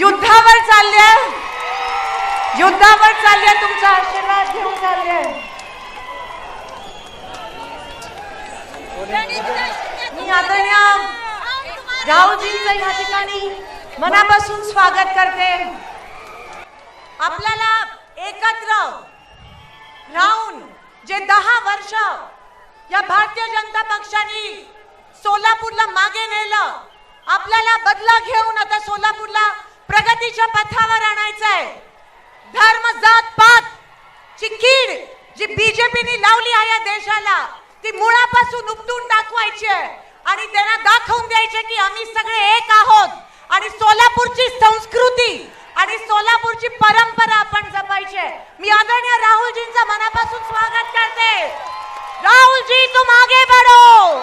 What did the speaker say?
युद्धावर चालले युद्धावर चालले तुमचा आशीर्वाद घेऊन चालले मी आदरणीय रावजींचं या ठिकाणी मनापासून स्वागत करते. आपल्याला एकत्र राहून जे दहा वर्ष या भारतीय जनता पक्षाने सोलापूरला मागे नेलं आपल्याला बदला घेऊन आता सोलापूरला प्रगतीच्या पथावर आणायचंय. धर्म जात पात. ची कीड जी बीजेपीने लावली आहे या देशाला ती मुळापासून उपटून दाखवायची आहे. आणि त्यांना दाखवून द्यायचे की आम्ही सगळे एक आहोत. आणि सोलापूरची संस्कृती आणि सोलापूरची परंपरा आपण जपायची मी आदरणीय राहुलजींचं मनापासून स्वागत करते. राहुलजी तुम आगे बढ़ो